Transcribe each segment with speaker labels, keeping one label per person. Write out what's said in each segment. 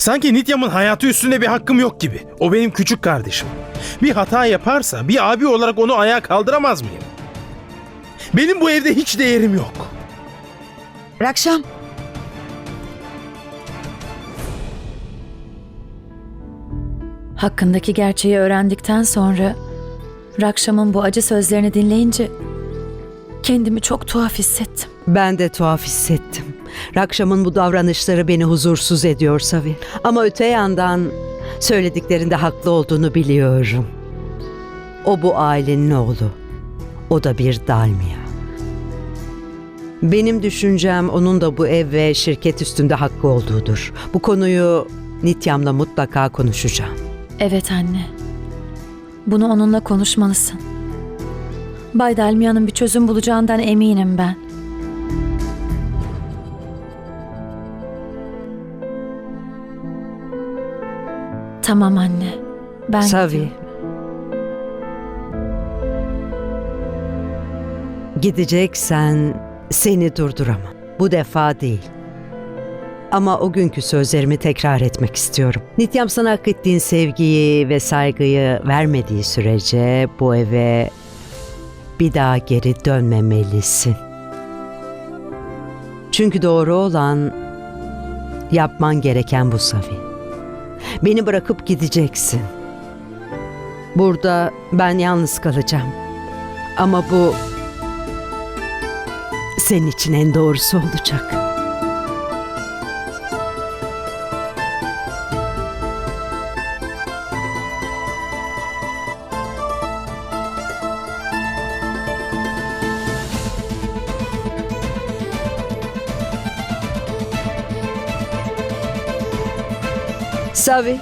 Speaker 1: Sanki Nityam'ın hayatı üstünde bir hakkım yok gibi. O benim küçük kardeşim. Bir hata yaparsa bir abi olarak onu ayağa kaldıramaz mıyım? Benim bu evde hiç değerim yok.
Speaker 2: Rakşam.
Speaker 3: Hakkındaki gerçeği öğrendikten sonra Rakşam'ın bu acı sözlerini dinleyince kendimi çok tuhaf hissettim.
Speaker 2: Ben de tuhaf hissettim. Rakşam'ın bu davranışları beni huzursuz ediyor Savi. Ama öte yandan söylediklerinde haklı olduğunu biliyorum. O bu ailenin oğlu. O da bir dalmia. Benim düşüncem onun da bu ev ve şirket üstünde hakkı olduğudur. Bu konuyu Nityam'la mutlaka konuşacağım.
Speaker 3: Evet anne. Bunu onunla konuşmalısın. Bay Dalmia'nın bir çözüm bulacağından eminim ben. Tamam anne. Ben
Speaker 2: Savi.
Speaker 3: gidiyorum.
Speaker 2: Gideceksen seni durduramam. Bu defa değil. Ama o günkü sözlerimi tekrar etmek istiyorum. Nityam sana hak ettiğin sevgiyi ve saygıyı vermediği sürece bu eve bir daha geri dönmemelisin. Çünkü doğru olan yapman gereken bu Savi. Beni bırakıp gideceksin. Burada ben yalnız kalacağım. Ama bu senin için en doğrusu olacak. sabe?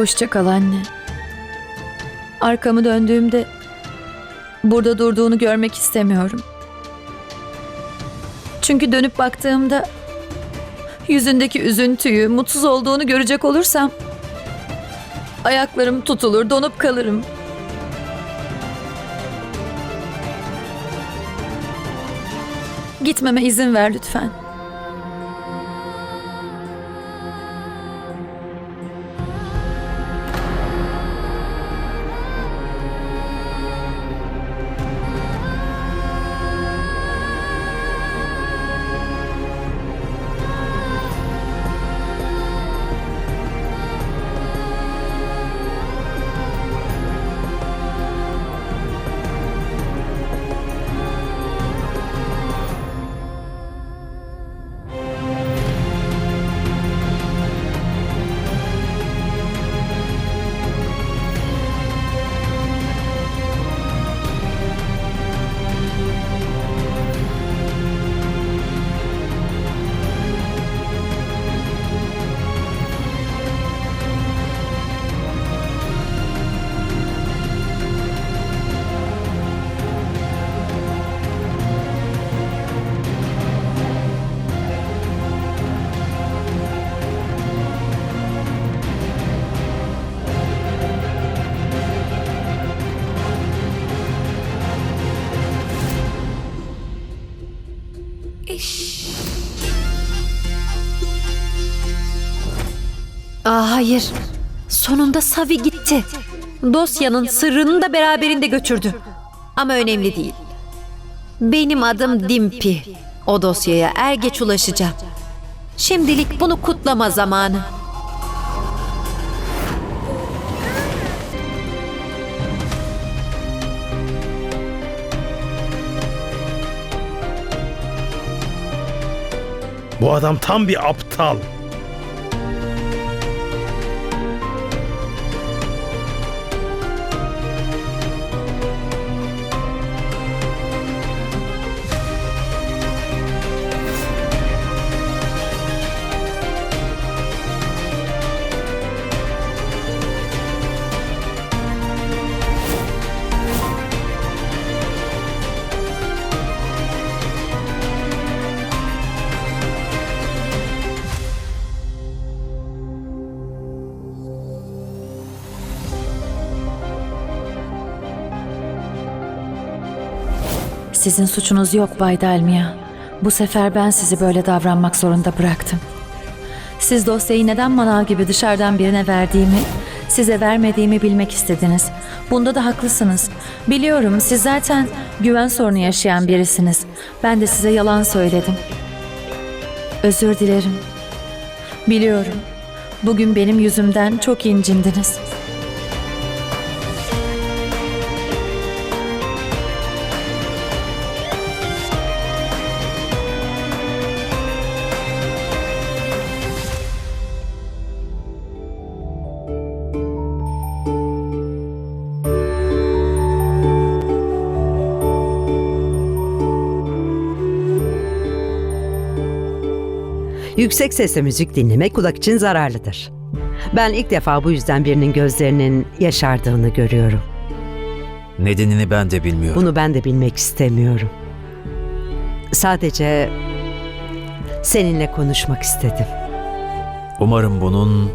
Speaker 3: Hoşça kal anne. Arkamı döndüğümde burada durduğunu görmek istemiyorum. Çünkü dönüp baktığımda yüzündeki üzüntüyü, mutsuz olduğunu görecek olursam ayaklarım tutulur, donup kalırım. Gitmeme izin ver lütfen.
Speaker 4: Aa, hayır. Sonunda Savi gitti. Dosyanın sırrını da beraberinde götürdü. Ama önemli değil. Benim adım Dimpi. O dosyaya er geç ulaşacağım. Şimdilik bunu kutlama zamanı.
Speaker 1: Bu adam tam bir aptal.
Speaker 3: Sizin suçunuz yok Bay Delmia. Bu sefer ben sizi böyle davranmak zorunda bıraktım. Siz dosyayı neden manav gibi dışarıdan birine verdiğimi, size vermediğimi bilmek istediniz. Bunda da haklısınız. Biliyorum siz zaten güven sorunu yaşayan birisiniz. Ben de size yalan söyledim. Özür dilerim. Biliyorum. Bugün benim yüzümden çok incindiniz.
Speaker 2: Yüksek sesle müzik dinlemek kulak için zararlıdır. Ben ilk defa bu yüzden birinin gözlerinin yaşardığını görüyorum.
Speaker 5: Nedenini ben de bilmiyorum.
Speaker 2: Bunu ben de bilmek istemiyorum. Sadece seninle konuşmak istedim.
Speaker 5: Umarım bunun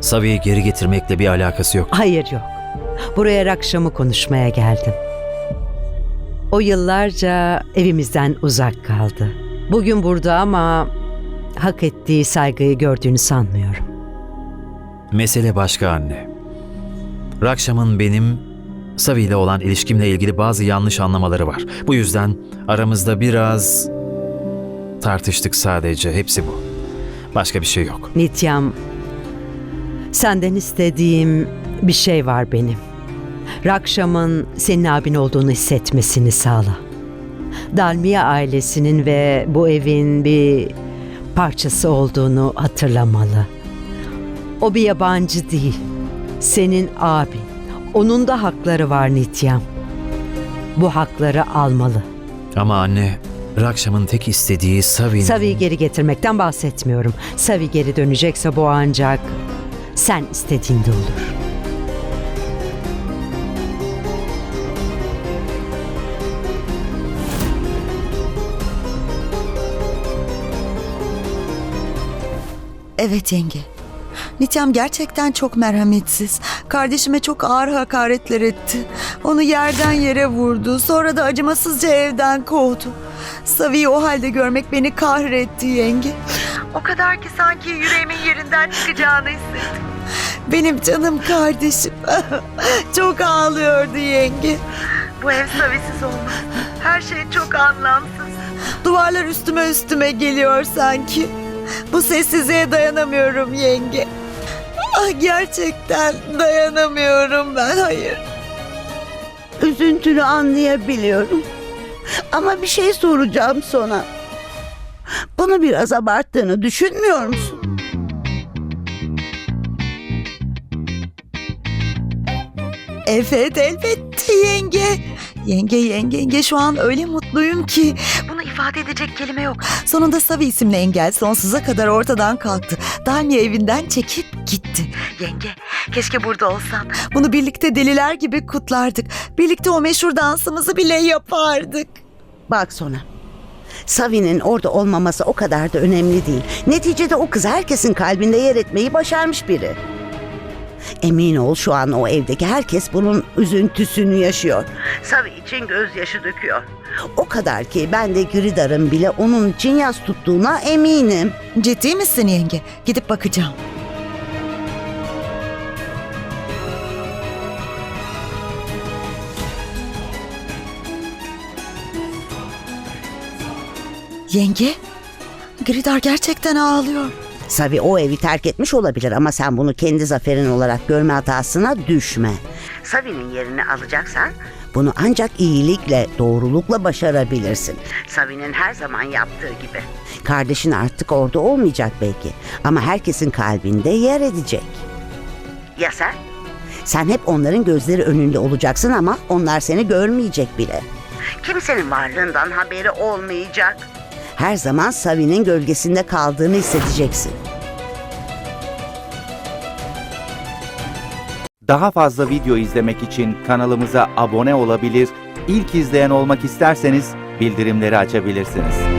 Speaker 5: Savi'yi geri getirmekle bir alakası yok.
Speaker 2: Hayır yok. Buraya Rakşam'ı konuşmaya geldim. O yıllarca evimizden uzak kaldı. Bugün burada ama hak ettiği saygıyı gördüğünü sanmıyorum.
Speaker 5: Mesele başka anne. Rakşam'ın benim Savi ile olan ilişkimle ilgili bazı yanlış anlamaları var. Bu yüzden aramızda biraz tartıştık sadece. Hepsi bu. Başka bir şey yok.
Speaker 2: Nityam, senden istediğim bir şey var benim. Rakşam'ın senin abin olduğunu hissetmesini sağla. Dalmiye ailesinin ve bu evin bir parçası olduğunu hatırlamalı. O bir yabancı değil. Senin abin. Onun da hakları var Nityam. Bu hakları almalı.
Speaker 5: Ama anne, Rakşam'ın tek istediği Savi'nin...
Speaker 2: Savi'yi geri getirmekten bahsetmiyorum. Savi geri dönecekse bu ancak sen istediğinde olur.
Speaker 6: Evet yenge. Nityam gerçekten çok merhametsiz. Kardeşime çok ağır hakaretler etti. Onu yerden yere vurdu. Sonra da acımasızca evden kovdu. Savi'yi o halde görmek beni kahretti yenge. O kadar ki sanki yüreğimin yerinden çıkacağını hissettim. Benim canım kardeşim. çok ağlıyordu yenge. Bu ev Savi'siz olmaz. Her şey çok anlamsız. Duvarlar üstüme üstüme geliyor sanki. Bu sessizliğe dayanamıyorum yenge. Ah gerçekten dayanamıyorum ben hayır.
Speaker 7: Üzüntünü anlayabiliyorum. Ama bir şey soracağım sana. Bunu biraz abarttığını düşünmüyor musun?
Speaker 6: Evet elbette yenge. Yenge yenge yenge şu an öyle mutluyum ki. Bunu ifade edecek kelime yok. Sonunda Savi isimli engel sonsuza kadar ortadan kalktı. Dani evinden çekip gitti. Yenge keşke burada olsan. Bunu birlikte deliler gibi kutlardık. Birlikte o meşhur dansımızı bile yapardık.
Speaker 7: Bak sonra. Savi'nin orada olmaması o kadar da önemli değil. Neticede o kız herkesin kalbinde yer etmeyi başarmış biri. Emin ol şu an o evdeki herkes bunun üzüntüsünü yaşıyor. Savi için gözyaşı döküyor. O kadar ki ben de Giridar'ın bile onun için yas tuttuğuna eminim.
Speaker 6: Ciddi misin yenge? Gidip bakacağım. Yenge, Gridar gerçekten ağlıyor.
Speaker 7: Savi o evi terk etmiş olabilir ama sen bunu kendi zaferin olarak görme hatasına düşme. Savi'nin yerini alacaksan bunu ancak iyilikle, doğrulukla başarabilirsin. Savi'nin her zaman yaptığı gibi. Kardeşin artık orada olmayacak belki ama herkesin kalbinde yer edecek. Ya sen? Sen hep onların gözleri önünde olacaksın ama onlar seni görmeyecek bile. Kimsenin varlığından haberi olmayacak. Her zaman Savi'nin gölgesinde kaldığını hissedeceksin.
Speaker 8: Daha fazla video izlemek için kanalımıza abone olabilir, ilk izleyen olmak isterseniz bildirimleri açabilirsiniz.